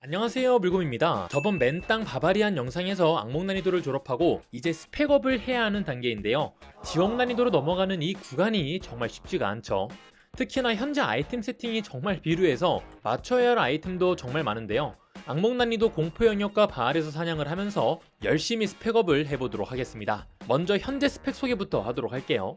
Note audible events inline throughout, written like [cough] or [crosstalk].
안녕하세요 물곰입니다. 저번 맨땅 바바리안 영상에서 악몽 난이도를 졸업하고 이제 스펙업을 해야 하는 단계인데요. 지옥 난이도로 넘어가는 이 구간이 정말 쉽지가 않죠. 특히나 현재 아이템 세팅이 정말 비루해서 맞춰야 할 아이템도 정말 많은데요. 악몽 난이도 공포 영역과 바알에서 사냥을 하면서 열심히 스펙업을 해보도록 하겠습니다. 먼저 현재 스펙 소개부터 하도록 할게요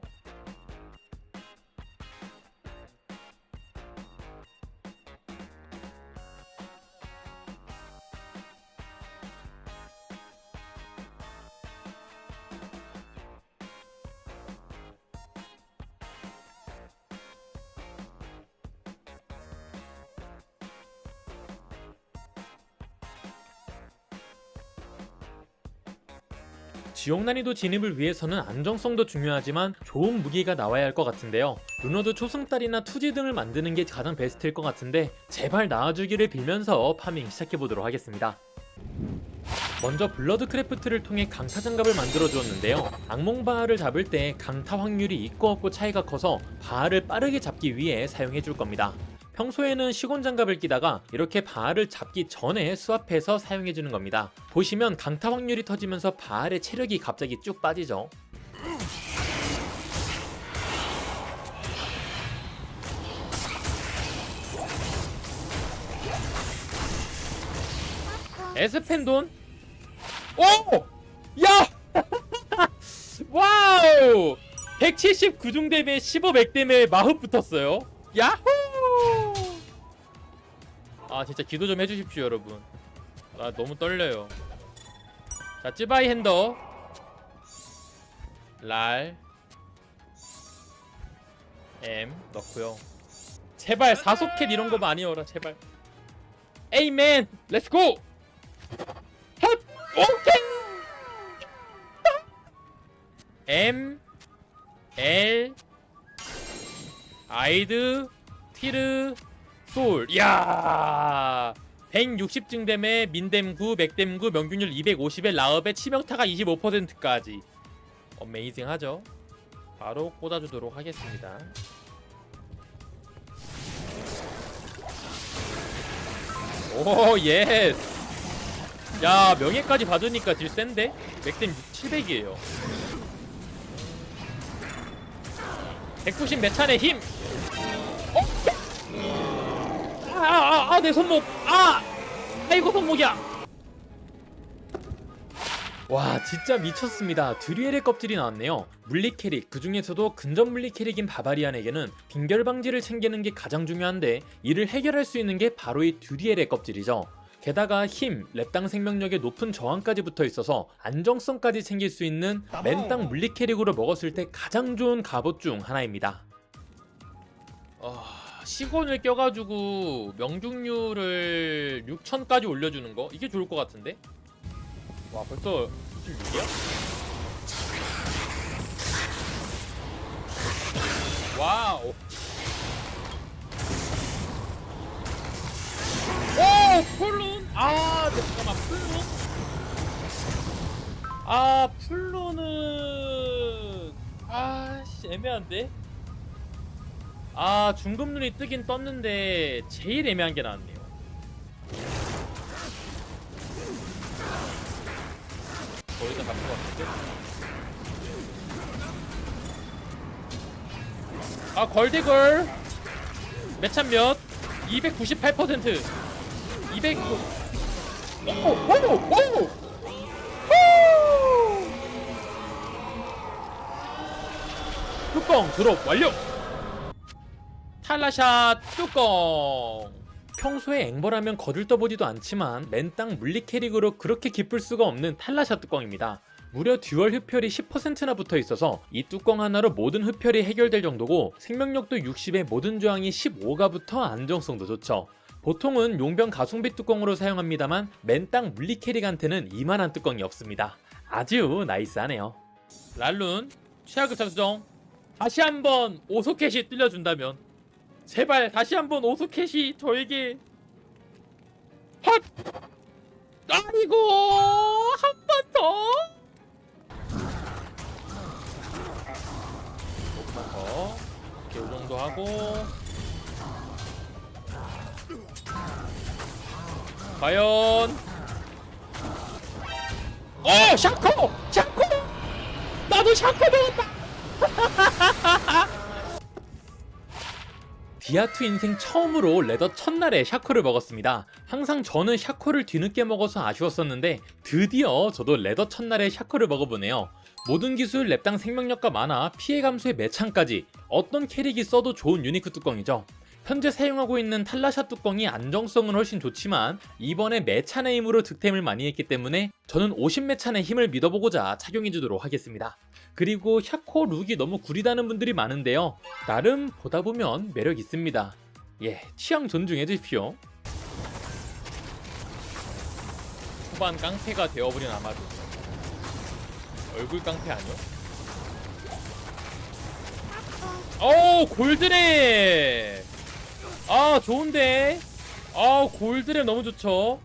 지옥 난이도 진입을 위해서는 안정성도 중요하지만 좋은 무기가 나와야 할 것 같은데요. 루너드 초승달이나 투지 등을 만드는 게 가장 베스트일 것 같은데 제발 나와주기를 빌면서 파밍 시작해보도록 하겠습니다. 먼저 블러드 크래프트를 통해 강타 장갑을 만들어 주었는데요. 악몽 바알을 잡을 때 강타 확률이 있고 없고 차이가 커서 바알을 빠르게 잡기 위해 사용해 줄 겁니다. 평소에는 시곤 장갑을 끼다가 이렇게 바알을 잡기 전에 수압해서 사용해 주는 겁니다. 보시면 강타 확률이 터지면서 바알의 체력이 갑자기 쭉 빠지죠. 에스펜돈? 오! 야! [laughs] 와우! 179 중대에 15 맥댐에 마흡 붙었어요. 야호! 아 진짜 기도 좀 해주십시오 여러분. 아 너무 떨려요. 자 찌바이 핸더 랄 M 넣고요. 제발 사소켓 이런 거 많이 어라 제발. 에이맨 렛츠고! 헛! 오케이! M L 아이드 티르 솔. 이야. 160 증 댐에 민댐 9 맥댐 9 명중률 250에 라업에 치명타가 25%까지. 어메이징 하죠. 바로 꽂아주도록 하겠습니다. 오 예스. 야 명예까지 받으니까 딜 센데? 맥댐 700이에요. 190 메찬의 힘! 어? 아, 아, 아, 내 손목! 아! 아이고, 손목이야! 와, 진짜 미쳤습니다. 드리엘의 껍질이 나왔네요. 물리 캐릭, 그 중에서도 근접 물리 캐릭인 바바리안에게는 빙결 방지를 챙기는 게 가장 중요한데, 이를 해결할 수 있는 게 바로 이 드리엘의 껍질이죠. 게다가 힘, 랩당 생명력에 높은 저항까지 붙어 있어서 안정성까지 챙길 수 있는 맨땅 물리 캐릭으로 먹었을 때 가장 좋은 갑옷 중 하나입니다. 아, 시곤을 껴가지고 명중률을 6000까지 올려주는 거 이게 좋을 것 같은데? 와 벌써 96이야? 와우 오! 풀룬? 아, 네, 잠깐만, 풀룬? 아, 풀룬은. 아, 씨, 애매한데? 아, 중급 눈이 뜨긴 떴는데, 제일 애매한 게 나왔네요. 거의 다 잡은 것 같은데? 아, 걸대걸. 매참 몇? 298%. 200. 오! 오! 오! 오! 뚜껑 드롭 완료! 탈라샷 뚜껑! 평소에 앵벌하면 거들떠보지도 않지만 맨땅 물리 캐릭으로 그렇게 기쁠 수가 없는 탈라샷 뚜껑입니다. 무려 듀얼 흡혈이 10%나 붙어 있어서 이 뚜껑 하나로 모든 흡혈이 해결될 정도고 생명력도 60에 모든 저항이 15가 붙어 안정성도 좋죠. 보통은 용병 가성비 뚜껑으로 사용합니다만 맨땅 물리 캐릭한테는 이만한 뚜껑이 없습니다. 아주 나이스하네요. 랄룬 최하급 차수정 다시 한번 오소켓이 뚫려준다면 제발 다시 한번 오소켓이 저에게. 헛! 아이고 한 번 더. 더 이렇게 요 정도 하고. 과연. 어 샤코! 샤코! 나도 샤코 먹었다 [laughs] 디아투 인생 처음으로 레더 첫날에 샤코를 먹었습니다. 항상 저는 샤코를 뒤늦게 먹어서 아쉬웠었는데 드디어 저도 레더 첫날에 샤코를 먹어보네요. 모든 기술 랩당 생명력과 만화, 피해 감소의 매창까지 어떤 캐릭이 써도 좋은 유니크 뚜껑이죠. 현재 사용하고 있는 탈라샷 뚜껑이 안정성은 훨씬 좋지만 이번에 매찬의 힘으로 득템을 많이 했기 때문에 저는 50매찬의 힘을 믿어보고자 착용해주도록 하겠습니다. 그리고 샤코 룩이 너무 구리다는 분들이 많은데요. 나름 보다 보면 매력 있습니다. 예, 취향 존중해 주십시오. 초반 깡패가 되어버린 아마도 얼굴 깡패 아니요? 오 골드랩 아 좋은데. 아 골드랩 너무 좋죠.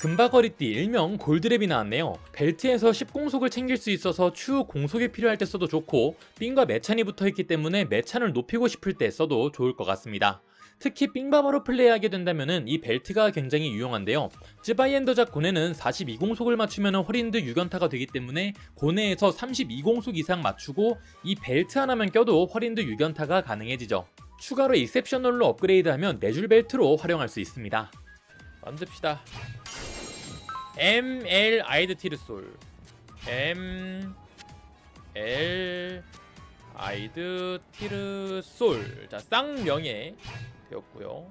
금바거리띠 일명 골드랩이 나왔네요. 벨트에서 10공속을 챙길 수 있어서 추후 공속이 필요할 때 써도 좋고 삥과 매찬이 붙어있기 때문에 매찬을 높이고 싶을 때 써도 좋을 것 같습니다 특히 삥바바로 플레이하게 된다면 이 벨트가 굉장히 유용한데요. 쯔바이엔더작 고네는 42공속을 맞추면 허린드 6연타가 되기 때문에 고네에서 32공속 이상 맞추고 이 벨트 하나만 껴도 허린드 6연타가 가능해지죠. 추가로 익셉셔널로 업그레이드하면 네줄 벨트로 활용할 수 있습니다. 만듭시다. ML 아이드 티르솔. M L 아이드 티르솔. 자 쌍명예 되었고요.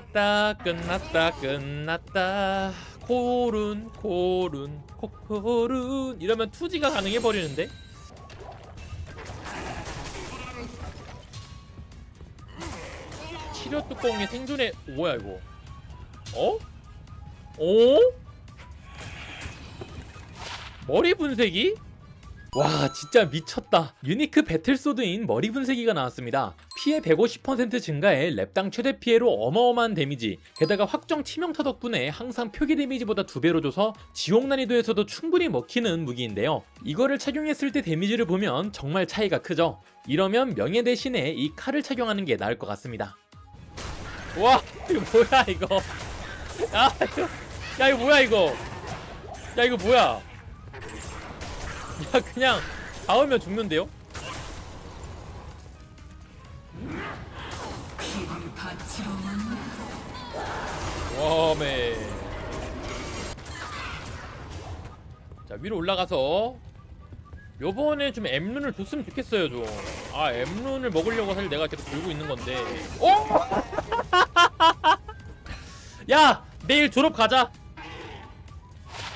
끝났다, 끝났다, 끝났다. 코룬, 코룬, 코코룬. 이러면 투지가 가능해 버리는데? 치료 뚜껑이 생존에 뭐야 이거? 어? 어? 머리 분쇄기? 와 진짜 미쳤다. 유니크 배틀소드인 머리 분쇄기가 나왔습니다. 피해 150% 증가에 랩당 최대 피해로 어마어마한 데미지. 게다가 확정 치명타 덕분에 항상 표기 데미지보다 두 배로 줘서 지옥 난이도에서도 충분히 먹히는 무기인데요. 이거를 착용했을 때 데미지를 보면 정말 차이가 크죠. 이러면 명예 대신에 이 칼을 착용하는 게 나을 것 같습니다. 와 이거 뭐야 이거? 야 이거 야 이거 뭐야 이거? 야 이거 뭐야 야 그냥 닿으면 죽는데요? 워메 자 위로 올라가서 요번에 좀 M룬을 줬으면 좋겠어요 좀아 M룬을 먹으려고 사실 내가 계속 들고 있는 건데 어? [laughs] 야 내일 졸업 가자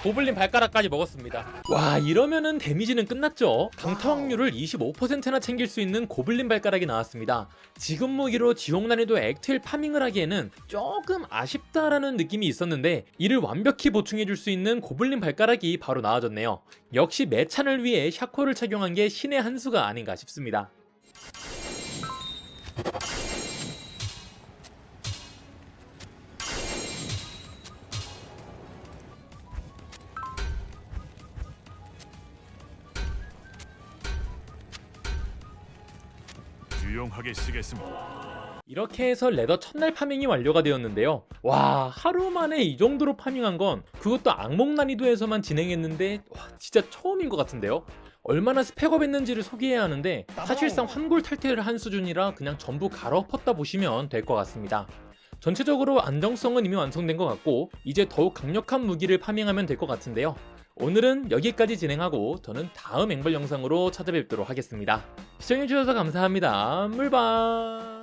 고블린 발가락까지 먹었습니다. 와 이러면은 데미지는 끝났죠. 강타 확률을 25%나 챙길 수 있는 고블린 발가락이 나왔습니다. 지금 무기로 지옥 난이도 액트일 파밍을 하기에는 조금 아쉽다라는 느낌이 있었는데 이를 완벽히 보충해줄 수 있는 고블린 발가락이 바로 나와졌네요. 역시 매찬을 위해 샤코를 착용한 게 신의 한 수가 아닌가 싶습니다. 유용하게 쓰겠습니다. 이렇게 해서 레더 첫날 파밍이 완료가 되었는데요. 와 하루 만에 이 정도로 파밍한 건 그것도 악몽 난이도에서만 진행했는데 와 진짜 처음인 것 같은데요. 얼마나 스펙업했는지를 소개해야 하는데 사실상 환골 탈퇴를 한 수준이라 그냥 전부 갈아엎었다 보시면 될 것 같습니다. 전체적으로 안정성은 이미 완성된 것 같고 이제 더욱 강력한 무기를 파밍하면 될 것 같은데요. 오늘은 여기까지 진행하고 저는 다음 앵벌 영상으로 찾아뵙도록 하겠습니다. 시청해주셔서 감사합니다. 물방